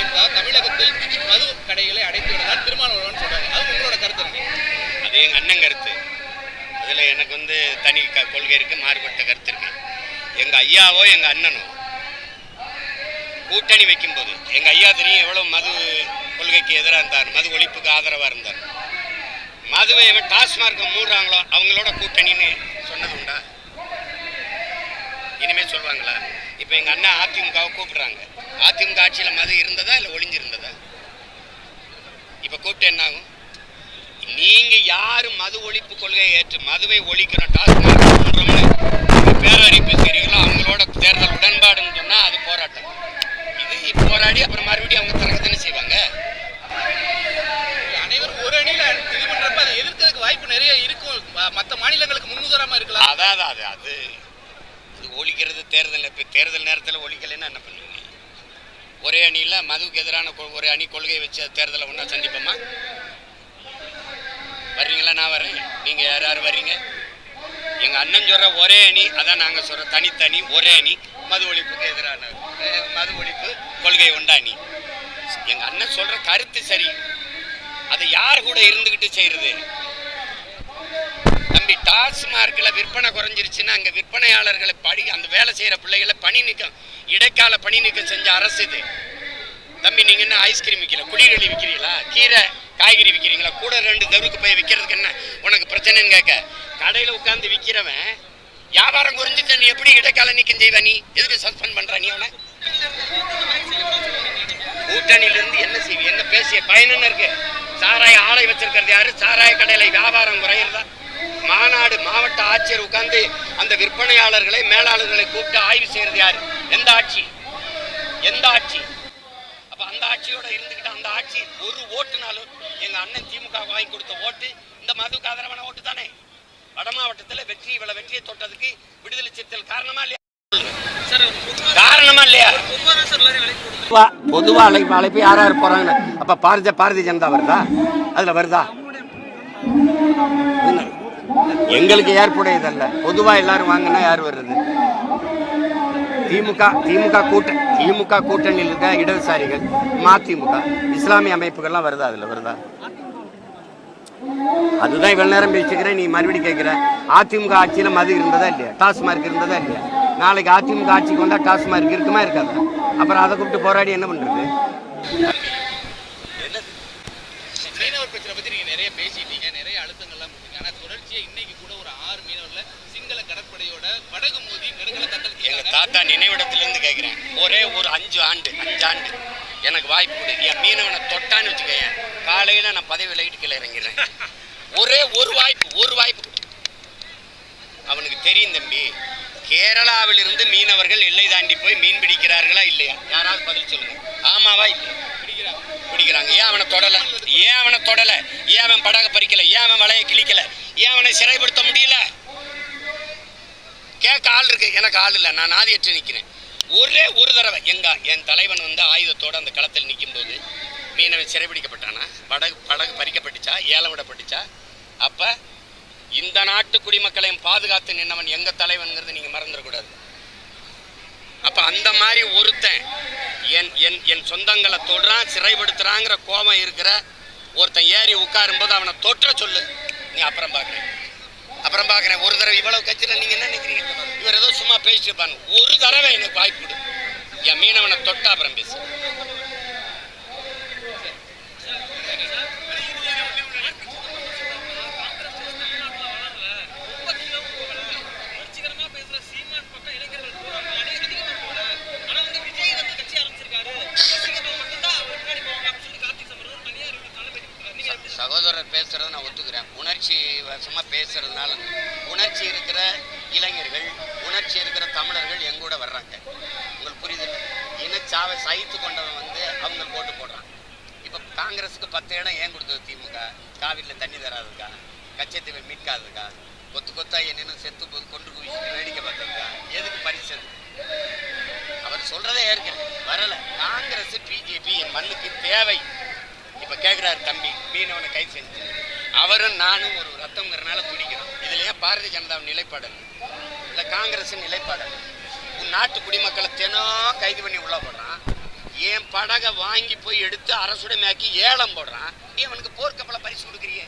இருந்தால் தமிழகத்தில் மது கடைகளை அடைத்து விடலாம் திருமாவளவன் சொல்றாங்க அது உங்களோட கருத்து அது எங்கள் அண்ணன் கருத்து. அதில் எனக்கு வந்து தனி க கொள்கை இருக்குது மாறுபட்ட கருத்து இருக்கு. எங்கள் ஐயாவோ எங்கள் அண்ணனோ கூட்டணி வைக்கும்போது எங்கள் ஐயா தெரியும் எவ்வளோ மது கொள்கைக்கு எதிராக இருந்தார் மது ஒழிப்புக்கு ஆதரவாக இருந்தார். மதுவை எவன் டாஸ்மார்க்கை மூடுறாங்களோ அவங்களோட கூட்டணின்னு சொன்னது உண்டா? இனிமே சொல்லுவாங்களா இப்போ எங்கள் அண்ணன் அதிமுகவை கூப்பிடுறாங்க. அதிமுக ஆட்சியில் மது இருந்ததா இல்லை ஒளிஞ்சிருந்ததா? இப்போ கூப்பிட்டு என்ன ஆகும் நீங்க யாரு மது ஒழிப்பு கொள்கையை ஏற்று மதுவை ஒழிக்கிறோம் டாஸ்மாக் மூடுறோம்னு நீங்க பேரறிப்பு செய்றீங்களோ அவங்களோட தேர்தல் உடன்பாடுன்னு சொன்னா அது போராட்டம். இது போராடி அப்புறம் மறுபடியும் அவங்க தரகத்தானே செய்வாங்க? அனைவரும் ஒரு அணியில இது பண்றப்ப அதை எதிர்க்கிறதுக்கு வாய்ப்பு நிறைய இருக்கும். ம- மத்த மாநிலங்களுக்கு முன்னுதாரணமா இருக்கலாம். அதாவது அது அது. அது ஒழிக்கிறது தேர்தல் இப்போ தேர்தல் நேரத்தில் ஒழிக்கலைன்னா என்ன பண்ணுவீங்க? ஒரே அணியில் மதுவுக்கு எதிரான கொ- ஒரு அணி கொள்கையை வச்சு தேர்தலில் தேர்தலை ஒன்றா சந்திப்போமா? வர்றீங்களா? நான் வரேன் நீங்கள் யார் யார் வர்றீங்க? எங்கள் அண்ணன் சொல்கிற ஒரே அணி அதான் நாங்கள் சொல்கிற தனித்தனி ஒரே அணி மது ஒழிப்புக்கு எதிரான மது ஒழிப்பு கொள்கை உண்டா அணி. எங்கள் அண்ணன் சொல்கிற கருத்து சரி. அதை யார் கூட இருந்துக்கிட்டு செய்கிறது தம்பி டாஸ்மார்க்கில் விற்பனை குறைஞ்சிருச்சுன்னா அங்கே விற்பனையாளர்களை படி அந்த வேலை செய்கிற பிள்ளைகளை பணி நிற்கும் இடைக்கால பணி நீக்கம் செஞ்ச அரசு இது. தம்பி நீங்கள் என்ன ஐஸ்கிரீம் விற்கல குளிரளி விற்கிறீங்களா கீரை காய்கறி விற்கிறீங்களா கூட ரெண்டு தெருவுக்கு போய் விற்கிறதுக்கு என்ன? உனக்கு பிரச்சனைன்னு கேட்க. கடையில் உட்காந்து விற்கிறவன் வியாபாரம் குறைஞ்சிட்டு நீ எப்படி இடைக்கால நீக்கம் செய்வ நீ? எதுக்கு சஸ்பெண்ட் பண்ற நீ அவனை? கூட்டணியிலிருந்து என்ன செய்வி? என்ன பேசிய பயன் என்ன இருக்கு? சாராய ஆலை வச்சிருக்கிறது யாரு? சாராய கடையில வியாபாரம் குறையிறதா? மாநாடு மாவட்ட ஆட்சியர் உட்கார்ந்து அந்த விற்பனையாளர்களை மேலாளர்களை கூப்பிட்டு ஆய்வு செய்யறது யாரு எந்த ஆட்சி எந்த ஆட்சி அப்ப அந்த ஆட்சியோட இருந்துகிட்டு அந்த ஆட்சி ஒரு ஓட்டுனாலும் எங்க அண்ணன் திமுக வாங்கி கொடுத்த ஓட்டு இந்த மதுக்கு ஆதரவான ஓட்டு தானே வட மாவட்டத்துல வெற்றி இவ்வளவு வெற்றியை தொட்டதுக்கு விடுதலை சிறுத்தைகள் காரணமா இல்லையா காரணமா இல்லையா பொதுவா அழைப்பு அழைப்பு யார் யார் போறாங்க அப்ப பாரதிய பாரதிய ஜனதா வருதா அதுல வருதா எங்களுக்கு எங்களுக்கு ஏற்புடையதல்ல. பொதுவாக எல்லாரும் வாங்கினா யார் வர்றது? திமுக திமுக கூட்ட திமுக கூட்டணியில் இருக்க இடதுசாரிகள் மதிமுக. இஸ்லாமிய அமைப்புகள்லாம் வருதா அதில்? வருதா? அதுதான் இவ்வளவு நேரம் பேசிக்கிறேன். நீ மறுபடியும் கேட்கிற அதிமுக ஆட்சியில் மது இருந்ததா இல்லையா? டாஸ்மார்க் இருந்ததா இல்லையா? நாளைக்கு அதிமுக ஆட்சிக்கு வந்தால் டாஸ்மார்க் இருக்குமா இருக்காதா? அப்புறம் அதை கூப்பிட்டு போராடி என்ன பண்ணுறது மீனவர் பிரச்சனை பத்தி நீங்க நிறைய பேசிட்டீங்க நிறைய அழுத்தங்கள்லாம் கொடுத்தீங்க ஆனா தொடர்ச்சியா இன்னைக்கு கூட ஒரு ஆறு மீனவர்ல சிங்கள கடற்படையோட படகு மோதி நெடுங்கல எங்க தத்தளிக்கிறாங்க தாத்தா நினைவிடத்திலிருந்து கேட்குறேன் ஒரே ஒரு அஞ்சு ஆண்டு அஞ்சு ஆண்டு. எனக்கு வாய்ப்பு கொடு. என் மீனவனை தொட்டான்னு வச்சுக்கோயேன் காலையில் நான் பதவி விலகிட்டு கீழே இறங்கிடுறேன். ஒரே ஒரு வாய்ப்பு ஒரு வாய்ப்பு கொடு. அவனுக்கு தெரியும் தம்பி கேரளாவிலிருந்து மீனவர்கள் எல்லை தாண்டி போய் மீன் பிடிக்கிறார்களா இல்லையா? யாராவது பதில் சொல்லுங்க. ஆமாவா இல்லையா? பிடிக்கிறாங்க. பிடிக்கிறாங்க. ஏன் அவனை தொடலை? ஏன் அவனை தொடலை? ஏன் அவன் படகை பறிக்கலை? ஏன் அவன் வலையை கிழிக்கலை? ஏன் அவனை சிறைப்படுத்த முடியல? கேட்க ஆள் இருக்கு. எனக்கு ஆள் இல்லை. நான் நாதியற்று நிற்கிறேன் ஒரே ஒரு தடவை எங்கா என் தலைவன் வந்து ஆயுதத்தோட அந்த களத்தில் நிற்கும் போது மீனவன் சிறைபிடிக்கப்பட்டானா? படகு படகு பறிக்கப்பட்டுச்சா? ஏலம் விடப்பட்டுச்சா? அப்போ இந்த நாட்டு குடிமக்களையும் பாதுகாத்து நின்னவன் எங்கள் தலைவனுங்கிறது நீங்கள் மறந்துடக்கூடாது அப்போ அந்த மாதிரி ஒருத்தன் என் என் என் சொந்தங்களை தொடுறான் சிறைப்படுத்துகிறாங்கிற கோபம் இருக்கிற ஒருத்தன் ஏறி உட்காரும்போது அவனை தொற்ற சொல்லு. நீ அப்புறம் பார்க்குறேன் அப்புறம் பார்க்குறேன் ஒரு தடவை இவ்வளவு கட்சியில் நீங்க என்ன நினைக்கிறீங்க? இவர் ஏதோ சும்மா பேசிட்டு இருப்பாங்க ஒரு தடவை எனக்கு வாய்ப்பு கொடு. என் மீனவனை தொட்டா அப்புறம் பேசு பேசுகிறத பேசுறத நான் ஒத்துக்கிறேன். உணர்ச்சி வசமா பேசுறதுனால உணர்ச்சி இருக்கிற இளைஞர்கள் உணர்ச்சி இருக்கிற தமிழர்கள் எங்கூட வர்றாங்க. உங்களுக்கு புரியுது? இனச்சாவை சகித்து கொண்டவன் வந்து அவங்க போட்டு போடுறான் இப்ப காங்கிரஸுக்கு பத்து இடம் ஏன் கொடுத்தது திமுக? காவிரியில் தண்ணி தராதுக்கா கச்சத்தீவை மீட்காதுக்கா கொத்து கொத்தா என்னென்ன செத்து போது கொண்டு குவிச்சுட்டு வேடிக்கை பார்த்ததுக்கா எதுக்கு பரிசு அவர் சொல்றதே ஏற்கிறேன் வரல. காங்கிரஸ் பிஜேபி என் மண்ணுக்கு தேவை. இப்போ கேட்குறாரு தம்பி மீனவனை கை செஞ்சு. அவரும் நானும் ஒரு ரத்தங்கிறனால துடிக்கிறோம். இதுல ஏன் பாரதிய ஜனதா நிலைப்பாடு இல்லை காங்கிரஸின் நிலைப்பாடு உன் நாட்டு குடிமக்களை தினம் கைது பண்ணி உள்ள போடுறான். என் படகை வாங்கி போய் எடுத்து அரசுடைமையாக்கி ஏலம் போடுறான். நீ அவனுக்கு போர்க்கப்பலை பரிசு கொடுக்குறியே?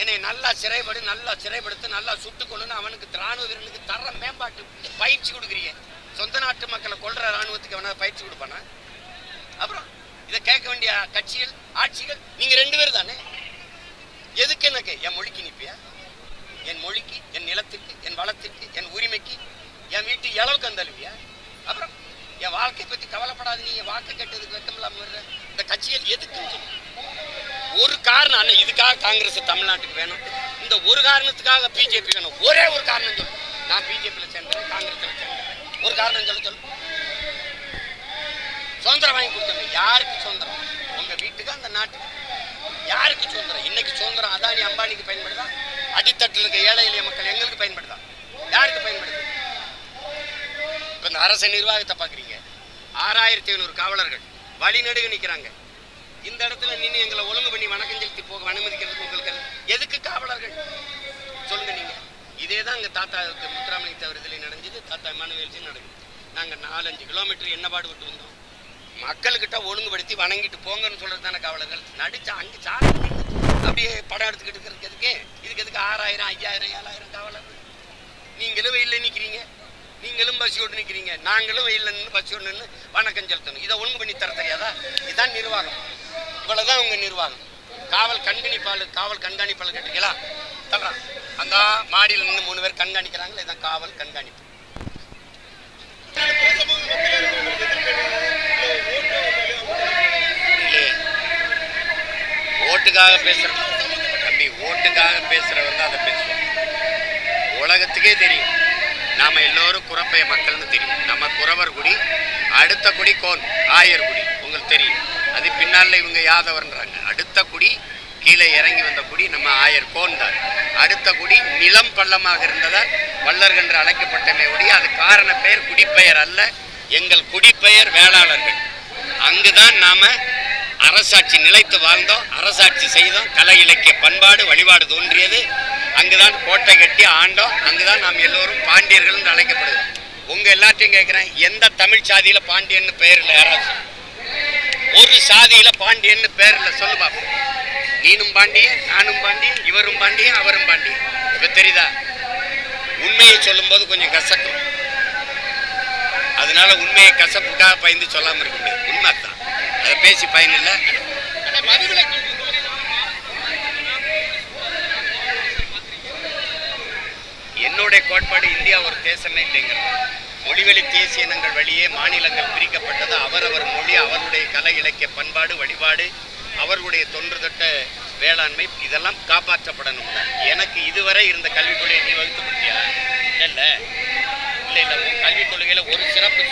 என்னை நல்லா சிறைப்படு நல்லா சிறைப்படுத்து நல்லா சுட்டு கொள்ளுன்னு அவனுக்கு ராணுவ வீரனுக்கு தர மேம்பாட்டு பயிற்சி கொடுக்குறியே? சொந்த நாட்டு மக்களை கொள்ற ராணுவத்துக்கு அவனா பயிற்சி கொடுப்பானா? அப்புறம் இதை கேட்க வேண்டிய கட்சிகள் ஆட்சிகள் நீங்க ரெண்டு பேரும் தானே? எதுக்கு எனக்கு என் மொழிக்கு நிற்பியா என் மொழிக்கு என் நிலத்திற்கு என் வளத்திற்கு என் உரிமைக்கு என் வீட்டு இளவுக்கு அந்தழுவியா அப்புறம் என் வாழ்க்கையை பத்தி கவலைப்படாது நீ என் வாக்கு கேட்டதுக்கு வெக்கம் இந்த கட்சிகள் எதுக்குன்னு சொல்லு. ஒரு காரணம் அண்ணன் இதுக்காக காங்கிரஸ் தமிழ்நாட்டுக்கு வேணும். இந்த ஒரு காரணத்துக்காக பிஜேபி வேணும். ஒரே ஒரு காரணம் சொல்லு. நான் பிஜேபியில் சேர்ந்தேன் காங்கிரஸில் சேர்ந்தேன் ஒரு காரணம் சொல்ல சொல்லு. சுதந்திரம் வாங்கி கொடுத்தோம் யாருக்கு சுதந்திரம்? உங்க வீட்டுக்கு அந்த நாட்டுக்கு. யாருக்கு சுதந்திரம்? இன்னைக்கு சுதந்திரம் அதானி அம்பானிக்கு பயன்படுதா? அடித்தட்டில் இருக்க ஏழை எளிய மக்கள் எங்களுக்கு பயன்படுதா? யாருக்கு பயன்படுது? இப்ப இந்த அரசு நிர்வாகத்தை பாக்குறீங்க ஆறாயிரத்தி ஐநூறு காவலர்கள் வழிநடுக நிற்கிறாங்க இந்த இடத்துல நின்று எங்களை ஒழுங்கு பண்ணி வணக்கம் செலுத்தி போக அனுமதிக்கிறது உங்களுக்கு எதுக்கு காவலர்கள்? சொல்லுங்க நீங்க. இதே தான் எங்க தாத்தாவுக்கு முத்துராமலிங்க தவறுதலை நடந்தது. தாத்தா இமானுவேல்ஜி நடக்குது நாங்க நாலஞ்சு கிலோமீட்டர் என்ன பாடுபட்டு வந்தோம். மக்கள்கிட்ட ஒழுங்குபடுத்தி வணங்கிட்டு போங்கன்னு சொல்றது தானே கவலைகள். நடிச்சு அங்கே சாலை அப்படியே படம் எடுத்துக்கிட்டு இருக்கிறதுக்கு எதுக்கு? இதுக்கு எதுக்கு ஆறாயிரம் ஐயாயிரம் ஏழாயிரம் கவலை? நீங்களும் வெயில்ல நிற்கிறீங்க நீங்களும் பசி ஓட்டு நிற்கிறீங்க நாங்களும் வெயில்ல நின்று பசியோடு நின்று வணக்கம் செலுத்தணும். இதை ஒழுங்கு பண்ணி தர தெரியாதா? இதுதான் நிர்வாகம். இவ்வளோதான் உங்கள் நிர்வாகம். காவல் கண்காணிப்பாளர் காவல் கண்காணிப்பாளர் கேட்டீங்களா தவறா அந்த மாடியில் நின்று மூணு பேர் கண்காணிக்கிறாங்களே? இதான் காவல் கண்காணிப்பு. ஓட்டுக்காக பேசுகிறேன் தம்பி ஓட்டுக்காக பேசுறவர் தான் அதை பேசுவோம் உலகத்துக்கே தெரியும். நாம எல்லோரும் குறப்பைய மக்கள்னு தெரியும். நம்ம குறவர் குடி அடுத்த குடி கோன் ஆயர் குடி. உங்களுக்கு தெரியும். அது பின்னால் இவங்க யாதவர்ன்றாங்க. அடுத்த குடி கீழே இறங்கி வந்த குடி நம்ம ஆயர் கோன் தான். அடுத்த குடி நிலம் பள்ளமாக இருந்ததால் வல்லர்கள் என்று அழைக்கப்பட்டமே ஒழிய அது காரண பெயர் குடிப்பெயர் அல்ல. எங்கள் குடிப்பெயர் வேளாளர்கள். அங்குதான் நாம அரசாட்சி நிலைத்து வாழ்ந்தோம் அரசாட்சி செய்தோம். கலை இலக்கிய பண்பாடு வழிபாடு தோன்றியது. அங்குதான் கோட்டை கட்டி ஆண்டோம். அங்குதான் நாம் எல்லோரும் பாண்டியர்கள் என்று அழைக்கப்படுது உங்க எல்லாத்தையும் கேட்கிறேன் எந்த தமிழ் சாதியில பாண்டியன்னு பெயர் இல்லை? யாராவது ஒரு சாதியில பாண்டியன்னு பேர் இல்லை? சொல்லு பாப்போம். நீனும் பாண்டியன் நானும் பாண்டியன் இவரும் பாண்டியன் அவரும் பாண்டியன். இப்ப தெரியுதா? உண்மையை சொல்லும்போது கொஞ்சம் கசக்கும். அதனால உண்மையை கசப்புக்காக பயந்து சொல்லாமல் இருக்க முடியாது. பேசி பயன் இல்லை என்னுடைய கோட்பாடு இந்தியா ஒரு தேசமே இல்லைங்கிறது. மொழிவெளி தேசியனங்கள் வழியே மாநிலங்கள் பிரிக்கப்பட்டது. அவரவர் மொழி அவருடைய கலை இலக்கிய பண்பாடு வழிபாடு அவர்களுடைய தொன்று தொட்ட வேளாண்மை இதெல்லாம் காப்பாற்றப்படணும். எனக்கு இதுவரை இருந்த கல்விக் கொள்கையை நீ வகுத்து கொடுத்தியா இல்லை. இல்லை இல்லை. கல்விக் கொள்கையில் ஒரு சிறப்பு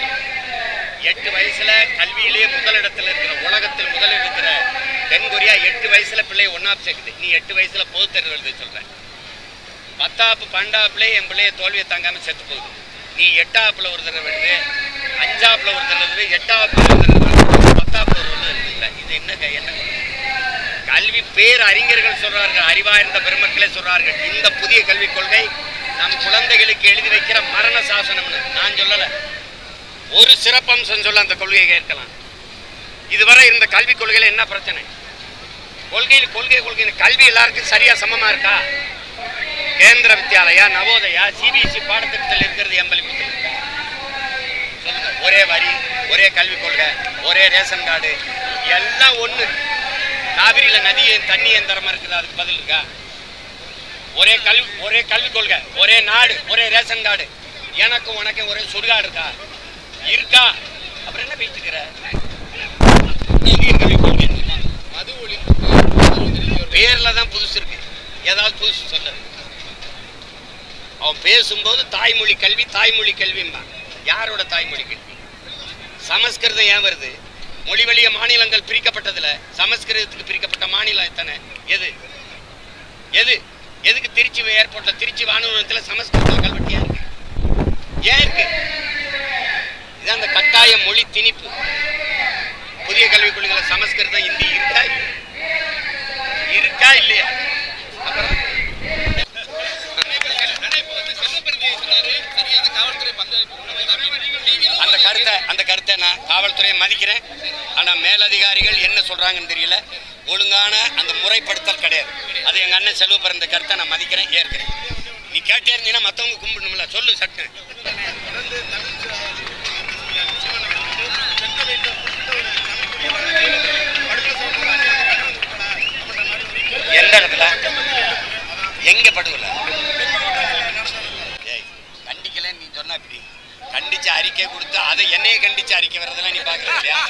எட்டு வயசுல கல்வியிலேயே முதலிடத்துல இருக்கிற உலகத்தில் முதலில் தென் தென்கொரியா எட்டு வயசுல பிள்ளைய ஒன்னாப் சேர்க்குது. நீ எட்டு வயசுல பொது தேர்வு எழுத சொல்ற. பத்தாப்பு பன்னெண்டாப்புல என் பிள்ளைய தோல்வியை தாங்காம செத்து போகுது. நீ எட்டாப்புல ஒரு தடவை எழுது அஞ்சாப்புல ஒரு தடவை எழுது எட்டாப்புல ஒரு தடவை பத்தாப்புல ஒரு தடவை இது என்ன என்ன கல்வி பேர் அறிஞர்கள் சொல்றார்கள் அறிவார்ந்த பெருமக்களே சொல்றார்கள் இந்த புதிய கல்விக் கொள்கை நம் குழந்தைகளுக்கு எழுதி வைக்கிற மரண சாசனம்னு. நான் சொல்லலை. ஒரு சிறப்பம்சம் சொல்ல அந்த கொள்கையை கேட்கலாம் இதுவரை இருந்த கல்விக் கொள்கையில் என்ன பிரச்சனை? கொள்கையில் கொள்கை கொள்கை கல்வி எல்லாருக்கும் சரியா சமமா இருக்கா? கேந்திர வித்யாலயா நவோதயா சிபிஎஸ்இ பாடத்திட்டத்தில் இருக்கிறது எம்பலி சொல்லுங்க. ஒரே வரி ஒரே கல்விக் கொள்கை ஒரே ரேஷன் கார்டு எல்லாம் ஒண்ணு. காவிரியில் நதி தண்ணி என் தரமா இருக்குது? அதுக்கு பதில் இருக்கா? ஒரே கல்வி ஒரே கல்விக் கொள்கை ஒரே நாடு ஒரே ரேஷன் கார்டு. எனக்கும் உனக்கும் ஒரே சுடுகாடு இருக்கா? இருக்கா? அப்புறம் என்ன பேசிட்டு இருக்கிற? மது ஒழிப்பு. பேர்ல தான் புதுசு இருக்கு. ஏதாவது புதுசு சொல்லு. அவன் பேசும்போது தாய்மொழி கல்வி தாய்மொழி கல்விம்பா யாரோட தாய்மொழி கல்வி? சமஸ்கிருதம் ஏன் வருது? மொழி வழிய மாநிலங்கள் பிரிக்கப்பட்டதுல சமஸ்கிருதத்துக்கு பிரிக்கப்பட்ட மாநிலம் எத்தனை? எது? எது? எதுக்கு திருச்சி ஏர்போர்ட்ல திருச்சி வானூர்வத்துல சமஸ்கிருதம் கல்வெட்டியா இருக்கு ஏன் இருக்கு இது அந்த கட்டாய மொழி திணிப்பு. புதிய கல்விக் கொள்கையில சமஸ்கிருதம் இந்தி இருக்கா இருக்கா இல்லையா? அந்த கருத்தை அந்த கருத்தை நான் காவல்துறையை மதிக்கிறேன். ஆனால் மேலதிகாரிகள் என்ன சொல்றாங்கன்னு தெரியல. ஒழுங்கான அந்த முறைப்படுத்தல் கிடையாது. அது எங்க அண்ணன் செலவு பிறந்த கருத்தை நான் மதிக்கிறேன் ஏற்கிறேன். நீ கேட்டே இருந்தீங்கன்னா மற்றவங்க கும்பிடணும்ல. சொல்லு சட்டு. எந்த இடத்துல எங்க படுகொலை? கண்டிக்கல நீ சொன்னா இப்படி. கண்டிச்சு அறிக்கை கொடுத்து அதை என்னைய கண்டிச்சு அறிக்கை வர்றதெல்லாம் நீ பாக்குறது இல்லையா?